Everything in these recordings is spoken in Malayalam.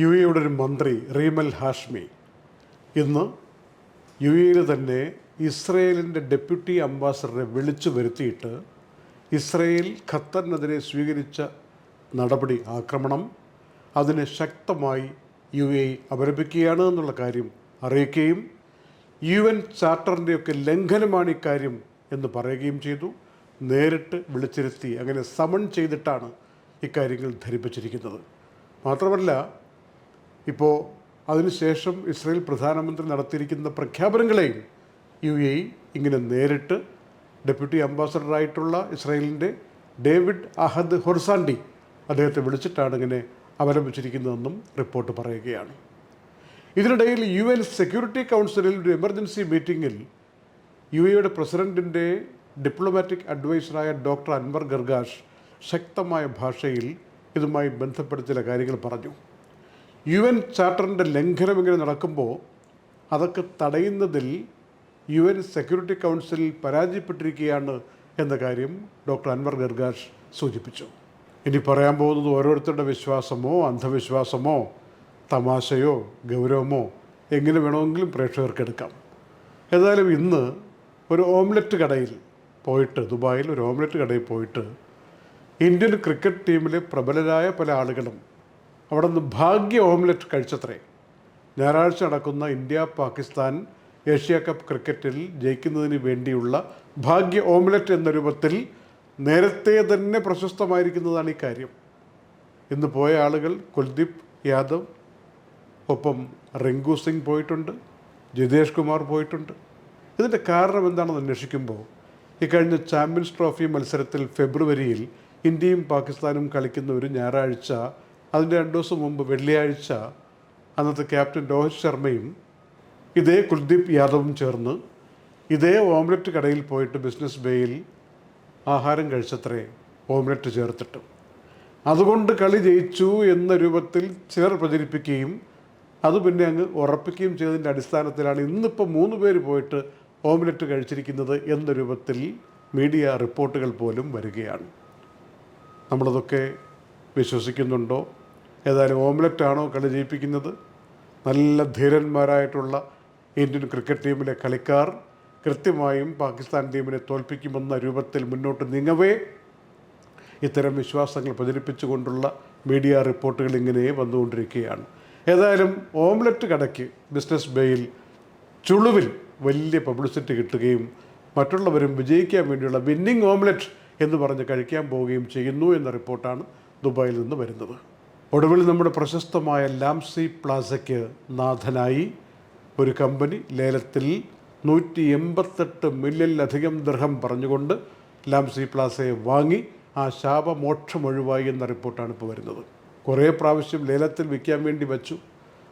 യു എയുടെ ഒരു മന്ത്രി റീമൽ ഹാഷ്മി. ഇന്ന് യു എയിൽ തന്നെ ഇസ്രയേലിന്റെ ഡെപ്യൂട്ടി അംബാസഡറെ വിളിച്ചു വരുത്തിയിട്ട് ഇസ്രയേൽ ഖത്തറിനെതിരെ സ്വീകരിച്ച നടപടി ആക്രമണം അതിനെ ശക്തമായി യു എ അപലപിക്കുകയാണ് എന്നുള്ള കാര്യം അറിയിക്കുകയും യു എൻ ചാർട്ടറിന്റെയൊക്കെ ലംഘനമാണ് ഇക്കാര്യം എന്ന് പറയുകയും ചെയ്തു. നേരിട്ട് വിളിച്ചിരുത്തി അങ്ങനെ സമൺ ചെയ്തിട്ടാണ് ഇക്കാര്യങ്ങൾ ധരിപ്പിച്ചിരിക്കുന്നത്. മാത്രമല്ല ഇപ്പോൾ അതിനുശേഷം ഇസ്രയേൽ പ്രധാനമന്ത്രി നടത്തിയിരിക്കുന്ന പ്രഖ്യാപനങ്ങളെയും യു എ ഇങ്ങനെ നേരിട്ട് ഡെപ്യൂട്ടി അംബാസഡറായിട്ടുള്ള ഇസ്രയേലിന്റെ ഡേവിഡ് അഹദ് ഹൊർസാൻഡി അദ്ദേഹത്തെ വിളിച്ചിട്ടാണ് ഇങ്ങനെ അവലംബിച്ചിരിക്കുന്നതെന്നും റിപ്പോർട്ട് പറയുകയാണ്. ഇതിനിടയിൽ യു എൻ സെക്യൂരിറ്റി കൗൺസിലിൽ ഒരു എമർജൻസി മീറ്റിംഗിൽ യു എയുടെ പ്രസിഡന്റിന്റെ ഡിപ്ലോമാറ്റിക് അഡ്വൈസറായ ഡോക്ടർ അൻവർ ഗർഗാഷ് ശക്തമായ ഭാഷയിൽ ഇതുമായി ബന്ധപ്പെട്ട ചില കാര്യങ്ങൾ പറഞ്ഞു. യു എൻ ചാർട്ടറിന്റെ ലംഘനം ഇങ്ങനെ നടക്കുമ്പോൾ അതൊക്കെ തടയുന്നതിൽ യു എൻ സെക്യൂരിറ്റി കൗൺസിൽ പരാജയപ്പെട്ടിരിക്കുകയാണ് എന്ന കാര്യം ഡോക്ടർ അൻവർ ഗർഗാഷ് സൂചിപ്പിച്ചു. ഇനി പറയാൻ പോകുന്നത് ഓരോരുത്തരുടെ വിശ്വാസമോ അന്ധവിശ്വാസമോ തമാശയോ ഗൗരവമോ എങ്ങനെ വേണമെങ്കിലും പ്രേക്ഷകർക്ക് എടുക്കാം. ഏതായാലും ഇന്ന് ഒരു ഓംലെറ്റ് കടയിൽ പോയിട്ട് ദുബായിൽ ഒരു ഓംലെറ്റ് കടയിൽ പോയിട്ട് ഇന്ത്യൻ ക്രിക്കറ്റ് ടീമിലെ പ്രബലരായ പല ആളുകളും അവിടെ നിന്ന് ഭാഗ്യ ഓംലെറ്റ് കഴിച്ചത്രേ. ഞായറാഴ്ച നടക്കുന്ന ഇന്ത്യ പാകിസ്ഥാൻ ഏഷ്യ കപ്പ് ക്രിക്കറ്റിൽ ജയിക്കുന്നതിന് വേണ്ടിയുള്ള ഭാഗ്യ ഓംലെറ്റ് എന്ന രൂപത്തിൽ നേരത്തെ തന്നെ പ്രശസ്തമായിരിക്കുന്നതാണ് ഈ കാര്യം. ഇന്ന് പോയ ആളുകൾ കുൽദീപ് യാദവ് ഒപ്പം റിങ്കു സിംഗ് പോയിട്ടുണ്ട് ജിതേഷ് കുമാർ പോയിട്ടുണ്ട്. ഇതിന്റെ കാരണം എന്താണെന്ന് അന്വേഷിക്കുമ്പോൾ ഇക്കഴിഞ്ഞ ചാമ്പ്യൻസ് ട്രോഫി മത്സരത്തിൽ ഫെബ്രുവരിയിൽ ഇന്ത്യയും പാകിസ്ഥാനും കളിക്കുന്ന ഒരു ഞായറാഴ്ച അതിന്റെ രണ്ട് ദിവസം മുമ്പ് വെള്ളിയാഴ്ച അന്നത്തെ ക്യാപ്റ്റൻ രോഹിത് ശർമ്മയും ഇതേ കുൽദീപ് യാദവും ചേർന്ന് ഇതേ ഓംലെറ്റ് കടയിൽ പോയിട്ട് ബിസിനസ് ബേയിൽ ആഹാരം കഴിച്ചത്രേ ഓംലെറ്റ് ചേർത്തിട്ട്. അതുകൊണ്ട് കളി ജയിച്ചു എന്ന രൂപത്തിൽ ചിലർ പ്രചരിപ്പിക്കുകയും അത് പിന്നെ അങ്ങ് ഉറപ്പിക്കുകയും ചെയ്തതിന്റെ അടിസ്ഥാനത്തിലാണ് ഇന്നിപ്പോൾ മൂന്ന് പേര് പോയിട്ട് ഓംലെറ്റ് കഴിച്ചിരിക്കുന്നത് എന്ന രൂപത്തിൽ മീഡിയ റിപ്പോർട്ടുകൾ പോലും വരികയാണ്. നമ്മളതൊക്കെ വിശ്വസിക്കുന്നുണ്ടോ? ഏതായാലും ഓംലെറ്റാണോ കളി ജയിപ്പിക്കുന്നത്? നല്ല ധീരന്മാരായിട്ടുള്ള ഇന്ത്യൻ ക്രിക്കറ്റ് ടീമിലെ കളിക്കാർ കൃത്യമായും പാകിസ്ഥാൻ ടീമിനെ തോൽപ്പിക്കുമെന്ന രൂപത്തിൽ മുന്നോട്ട് നീങ്ങവേ. ഇത്തരം വിശ്വാസങ്ങൾ പ്രചരിപ്പിച്ചുകൊണ്ടുള്ള മീഡിയ റിപ്പോർട്ടുകൾ ഇങ്ങനെ വന്നുകൊണ്ടിരിക്കുകയാണ്. ഏതായാലും ഓംലെറ്റ് കടയ്ക്ക് ബിസിനസ് ബേയിൽ ചുളുവിൽ വലിയ പബ്ലിസിറ്റി കിട്ടുകയും മറ്റുള്ളവരും വിജയിക്കാൻ വേണ്ടിയുള്ള വിന്നിംഗ് ഓംലെറ്റ് എന്ന് പറഞ്ഞ് കഴിക്കാൻ പോവുകയും ചെയ്യുന്നു എന്ന റിപ്പോർട്ടാണ് ദുബായിൽ നിന്ന് വരുന്നത്. ഒടുവിൽ നമ്മുടെ പ്രശസ്തമായ ലാംസി പ്ലാസയ്ക്ക് നാഥനായി ഒരു കമ്പനി ലേലത്തിൽ നൂറ്റി എൺപത്തെട്ട് മില്യനിലധികം ദൃഹം പറഞ്ഞുകൊണ്ട് ലാംസി പ്ലാസയെ വാങ്ങി ആ ശാപമോക്ഷം ഒഴിവായി എന്ന റിപ്പോർട്ടാണ് ഇപ്പോൾ വരുന്നത്. കുറേ പ്രാവശ്യം ലേലത്തിൽ വിൽക്കാൻ വേണ്ടി വെച്ചു.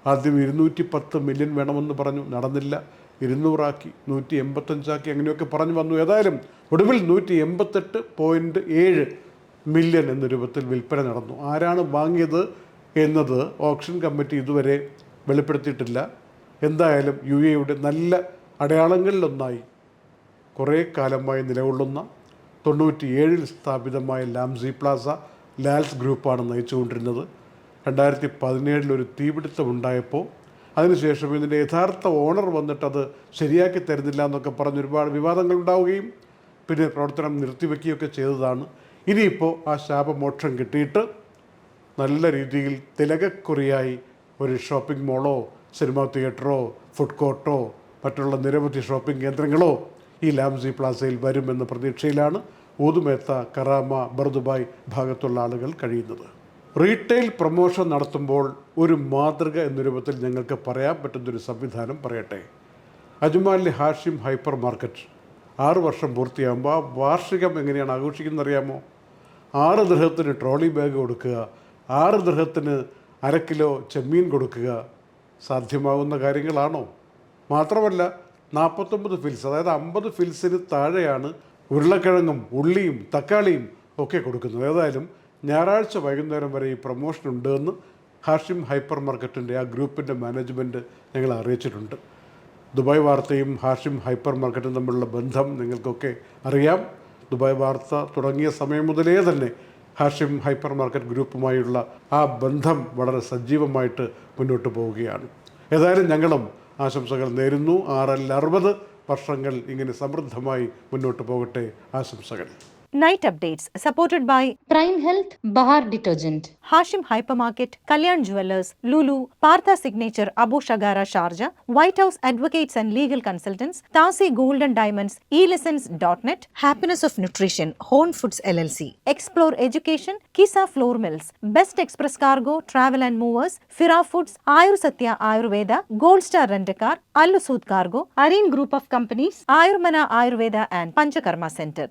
ആദ്യം ഇരുന്നൂറ്റി പത്ത് മില്യൺ വേണമെന്ന് പറഞ്ഞു നടന്നില്ല. ഇരുന്നൂറാക്കി നൂറ്റി എൺപത്തഞ്ചാക്കി അങ്ങനെയൊക്കെ പറഞ്ഞു വന്നു. ഏതായാലും ഒടുവിൽ നൂറ്റി എൺപത്തെട്ട് പോയിന്റ് ഏഴ് മില്യൺ എന്ന രൂപത്തിൽ വിൽപ്പന നടന്നു. ആരാണ് വാങ്ങിയത് എന്നത് ഓപ്ഷൻ കമ്മിറ്റി ഇതുവരെ വെളിപ്പെടുത്തിയിട്ടില്ല. എന്തായാലും യു എയുടെ നല്ല അടയാളങ്ങളിലൊന്നായി കുറേ കാലമായി നിലകൊള്ളുന്ന തൊണ്ണൂറ്റിയേഴിൽ സ്ഥാപിതമായ ലാംസി പ്ലാസ ലാൽസ് ഗ്രൂപ്പാണ് നയിച്ചുകൊണ്ടിരുന്നത്. രണ്ടായിരത്തി പതിനേഴിൽ ഒരു തീപിടുത്തം ഉണ്ടായപ്പോൾ അതിനുശേഷം ഇതിന്റെ യഥാർത്ഥ ഓണർ വന്നിട്ട് അത് ശരിയാക്കി തരുന്നില്ല എന്നൊക്കെ പറഞ്ഞ് ഒരുപാട് വിവാദങ്ങൾ ഉണ്ടാവുകയും പിന്നെ പ്രവർത്തനം നിർത്തിവെക്കുകയൊക്കെ ചെയ്തതാണ്. ഇനിയിപ്പോൾ ആ ശാപമോക്ഷം കിട്ടിയിട്ട് നല്ല രീതിയിൽ തിലകക്കുറിയായി ഒരു ഷോപ്പിംഗ് മോളോ സിനിമാ തിയേറ്ററോ ഫുഡ് കോർട്ടോ മറ്റുള്ള നിരവധി ഷോപ്പിംഗ് കേന്ദ്രങ്ങളോ ഈ ലാംസി പ്ലാസയിൽ വരുമെന്ന പ്രതീക്ഷയിലാണ് ഊതുമേത്ത കറാമ ബർദുബായ് ഭാഗത്തുള്ള ആളുകൾ കഴിയുന്നത്. റീറ്റെയിൽ പ്രൊമോഷൻ നടത്തുമ്പോൾ ഒരു മാതൃക എന്ന രൂപത്തിൽ ഞങ്ങൾക്ക് പറയാൻ പറ്റുന്നൊരു സംവിധാനം പറയട്ടെ. അജ്മാലി ഹാഷിം ഹൈപ്പർ മാർക്കറ്റ് ആറ് വർഷം പൂർത്തിയാകുമ്പോൾ ആ വാർഷികം എങ്ങനെയാണ് ആഘോഷിക്കുന്നത് അറിയാമോ ആറ് ദൃഹത്തിന് ട്രോളി ബാഗ് കൊടുക്കുക ആറ് ദൃഹത്തിന് അര കിലോ ചെമ്മീൻ കൊടുക്കുക സാധ്യമാകുന്ന കാര്യങ്ങളാണോ? മാത്രമല്ല നാൽപ്പത്തൊമ്പത് ഫിൽസ് അതായത് അമ്പത് ഫിൽസിന് താഴെയാണ് ഉരുളക്കിഴങ്ങും ഉള്ളിയും തക്കാളിയും ഒക്കെ കൊടുക്കുന്നത്. ഏതായാലും ഞായറാഴ്ച വൈകുന്നേരം വരെ ഈ പ്രൊമോഷൻ ഉണ്ട് എന്ന് ഹാഷിം ഹൈപ്പർ മാർക്കറ്റിന്റെ ആ ഗ്രൂപ്പിന്റെ മാനേജ്മെന്റ് ഞങ്ങളെ അറിയിച്ചിട്ടുണ്ട്. ദുബായ് വാർത്തയും ഹാഷിം ഹൈപ്പർ മാർക്കറ്റും തമ്മിലുള്ള ബന്ധം നിങ്ങൾക്കൊക്കെ അറിയാം. ദുബായ് വാർത്ത തുടങ്ങിയ സമയം മുതലേ തന്നെ ഹാഷിം ഹൈപ്പർ മാർക്കറ്റ് ഗ്രൂപ്പുമായുള്ള ആ ബന്ധം വളരെ സജീവമായിട്ട് മുന്നോട്ട് പോവുകയാണ്. ഏതായാലും ഞങ്ങളും ആശംസകൾ നേരുന്നു. ആറല്ല അറുപത് വർഷങ്ങൾ ഇങ്ങനെ സമൃദ്ധമായി മുന്നോട്ട് പോകട്ടെ ആശംസകൾ. Night updates supported by Prime Health Bahar Detergent. Hashim Hypermarket, Kalyan Jewelers, Lulu, Partha Signature, Abu Shagara Sharjah, White House Advocates and Legal Consultants, Tasi and Diamonds, eLessons.net, Happiness of Nutrition, Horn Foods LLC, Explore Education, Kisa Floor Mills, Best Express Cargo, Travel and Movers, Fira Foods, Ayur Satya Ayurveda, Gold Star Rent-A-Car, Allusud Cargo, Areen Group of Companies, Ayurmana Ayurveda and Panchakarma Center.